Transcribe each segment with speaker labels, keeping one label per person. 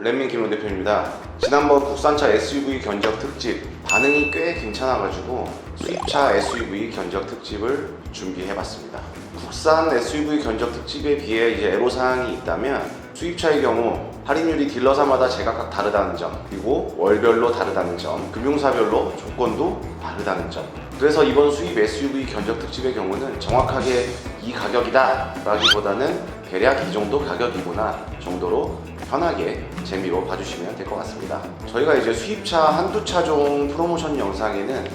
Speaker 1: 랜민 김원 대표입니다. 지난번 국산차 SUV 견적 특집 반응이 꽤 괜찮아가지고 수입차 SUV 견적 특집을 준비해봤습니다. 국산 SUV 견적 특집에 비해 이제 애로사항이 있다면 수입차의 경우 할인율이 딜러사마다 제각각 다르다는 점 그리고 월별로 다르다는 점 금융사별로 조건도 다르다는 점 그래서 이번 수입 SUV 견적 특집의 경우는 정확하게 이 가격이다 라기보다는 대략 이 정도 가격이구나 정도로 편하게 재미로 봐주시면 될 것 같습니다. 저희가 이제 수입차 한두 차종 프로모션 영상에는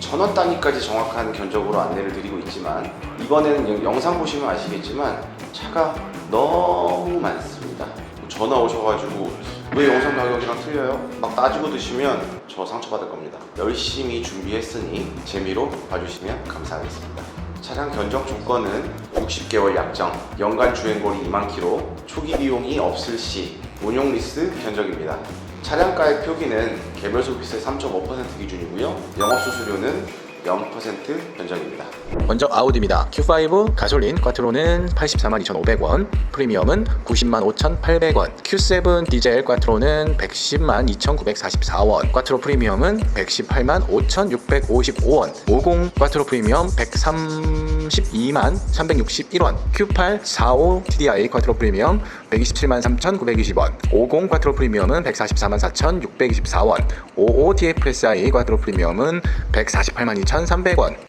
Speaker 1: 천원 단위까지 정확한 견적으로 안내를 드리고 있지만 이번에는 영- 영상 보시면 아시겠지만 차가 너무 많습니다. 전화 오셔가지고 왜 영상 가격이랑 틀려요? 막 따지고 드시면 저 상처받을 겁니다. 열심히 준비했으니 재미로 봐주시면 감사하겠습니다. 차량 견적 조건은 60개월 약정, 연간 주행거리 2만 킬로, 초기 비용이 없을 시, 운용 리스 견적입니다. 차량가의 표기는 개별 소비세 3.5% 기준이고요. 영업 수수료는 0% 견적입니다.
Speaker 2: 먼저 아우디입니다. Q5 가솔린 꽈트로는 84만 2,500원, 프리미엄은 90만 5,800원, Q7 디젤 꽈트로는 110만 2,944원, 꽈트로 프리미엄은 118만 5,655원, 50 꽈트로 프리미엄 132만 361원, Q8 45 TDI 꽈트로 프리미엄 127만 3,920원, 50 꽈트로 프리미엄은 144만 4,624원, 55 TFSI 꽈트로 프리미엄은 148만 2,300원,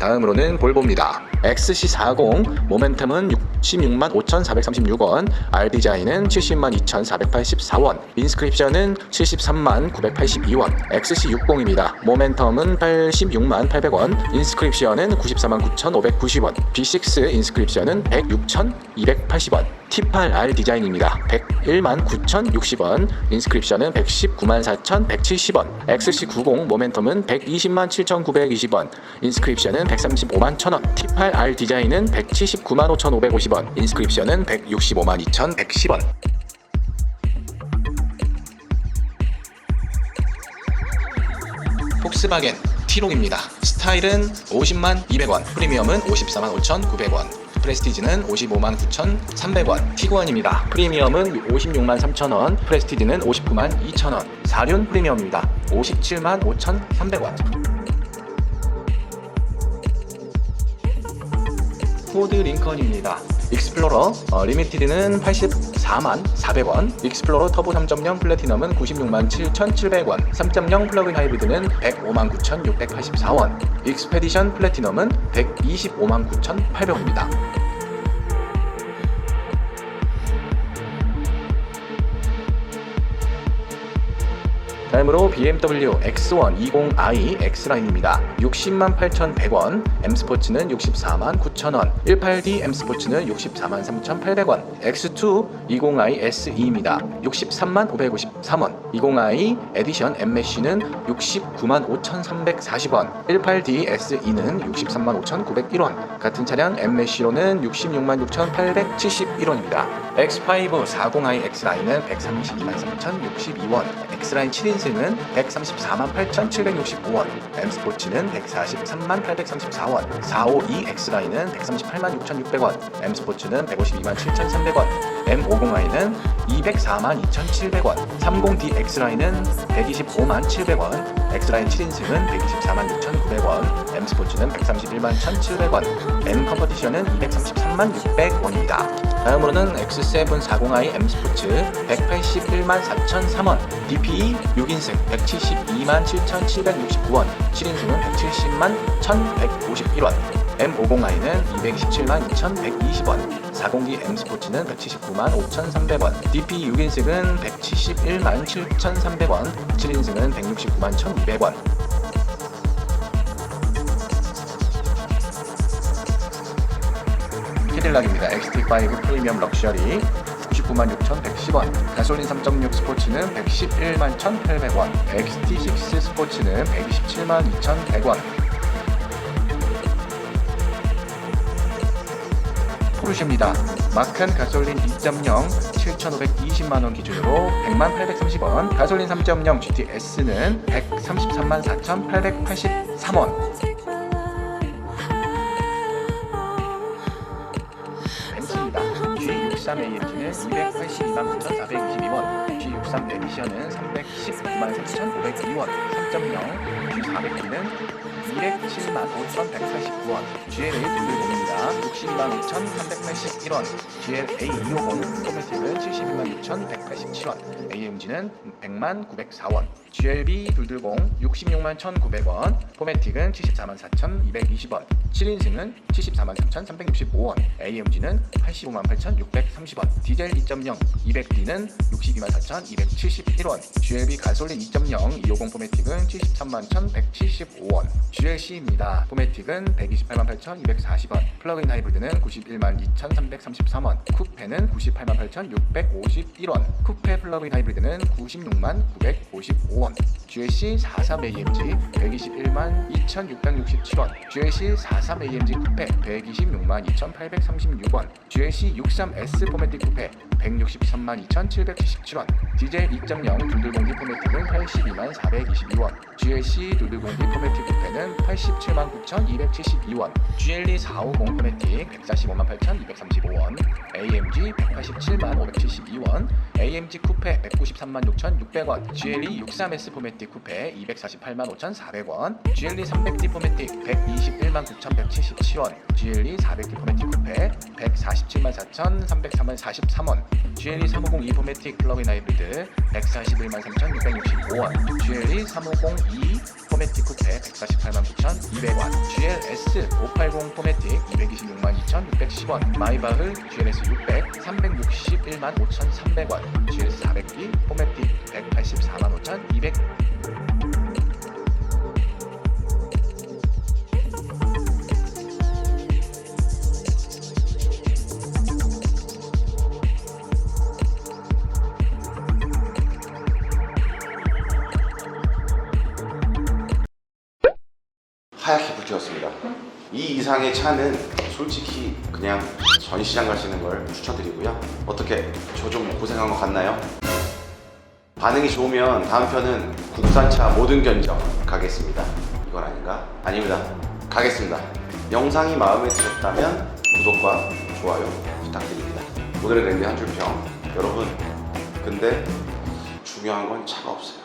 Speaker 2: 다음으로는 볼보입니다. XC40 모멘텀은 66만 5,436원, R 디자인은 70만 2,484원, 인스크립션은 73만 982원, XC60입니다. 모멘텀은 86만 800원, 인스크립션은 94만 9,590원, B6 인스크립션은 106,280원, T8R 디자인입니다. 101만 9,060원, 인스크립션은 119만 4,170원, XC90 모멘텀은 120만 7,920원, 인스크립션은 135만 1,000원, T8R 디자인은 179만 5,550원, 인스크립션은 165만 2,110원. 폭스바겐 T록입니다. 스타일은 50만 200원, 프리미엄은 54만 5,900원, 프레스티지는 55만 9,300원, 티구안입니다. 프리미엄은 56만 3,000원, 프레스티지는 59만 2,000원, 사륜 프리미엄입니다. 57만 5,300원. 포드 링컨입니다. 익스플로러 어, 리미티드는 84만 400원, 익스플로러 터보 3.0 플래티넘은 96만 7,700원, 3.0 플러그인 하이브리드는 105만 9,684원, 익스페디션 플래티넘은 125만 9,800원입니다. 다음으로 BMW X1 20i X라인입니다. 60만 8,100원, M 스포츠는 64만 9,000원, 18D M 스포츠는 64만 3,800원, X2 20i SE입니다. 63만 553원, 20i 에디션 M 메쉬는 69만 5,340원, 18D SE는 63만 5,901원, 같은 차량 M 메쉬로는 66만 6,871원입니다. X5 40i X라인은 132만 3,062원, X라인 7인 승은 134만 8,765원, M 스포츠는 143만 834원, 452 X라인은 138만 6,600원, M 스포츠는 152만 7,300원, M50i는 204만 2,700원, 30D X라인은 125만 700원, X라인 7인승은 124만 6,900원, M 스포츠는 131만 1,700원, M 컴퍼티션은 233만 600원입니다. 다음으로는 X7 40i M 스포츠 181만 4,003원, DPE 6인승 172만 7,769원, 7인승은 170만 1,151원, M50i는 227만 2,120원, 40기 M 스포츠는 179만 5,300원, DPE 6인승은 171만 7,300원, 7인승은 169만 1,200원, 캐딜락입니다. XT5 프리미엄 럭셔리 99만 6,110원 가솔린 3.6 스포츠는 111만 1,800원 XT6 스포츠는 127만 2,100원 포르쉐입니다. 마칸 가솔린 2.0 7,520만원 기준으로 100만 830원 가솔린 3.0 GTS는 133만 4,883원 G63AMG는 282만 9,422원, G63 에디션은 319만 3,502원, 3.0, G400B는 207만 5,149원, GLA 등등입니다. 62만 5,381원, GLA 250 포매틱은 71만 6,187원, AMG는 100만 904원, GLB 둘둘공 66만 1,900원, 포매틱은 74만 4,220원, 7인승은 74만 3,365원, AMG는 85만 8,630원, 디젤 2.0 200D는 62만 4,271원, GLB 가솔린 2.0 250 포매틱은 73만 1,175원, GLC입니다. 포매틱은 128만 8,240원, 플러그인 하이브리드는 91만 2,333원, 쿠페는 98만 8,651원, 쿠페 플러그인 하이브리드는 96만 955원, GLC 43AMG 121만 2,667원, GLC 43AMG 쿠페 126만 2,836원, GLC 63S 포매틱 쿠페 163만 2,777원, 디젤 2.0 둘둘공기 포매틱은 82만 422원, GLC 둘둘공기 포매틱 쿠페는 87만 9,272원, GLE 450 포매틱 145만 8,235원, AMG 187만 572원, AMG 쿠페 193만 6,600원, GLE 63S 포매틱 쿠페 248만 5,400원, GLE 300D 포매틱 121만 9,177원, GLE 400D 포매틱 쿠페 147만 4,303원 43원, GLE 3502 포매틱 플러그인 하이브리드 141만 3,665원, GLE 3502 포매틱 쿠페 148만 9,200원, GLS 580 포매틱 226만 2,610원, 마이바흐 GLS 600 361만 5,300원, GLS 400D 포매틱 184만
Speaker 1: 5,200하 이 이상의 차는 솔직히 그냥 전시장 가시는 걸 추천드리고요. 어떻게 저 좀 고생한 것 같나요? 반응이 좋으면 다음 편은 국산차 모든 견적 가겠습니다. 이건 아닌가? 아닙니다. 가겠습니다. 영상이 마음에 드셨다면 구독과 좋아요 부탁드립니다. 오늘의 랜드 한 줄평. 여러분, 근데 중요한 건 차가 없어요.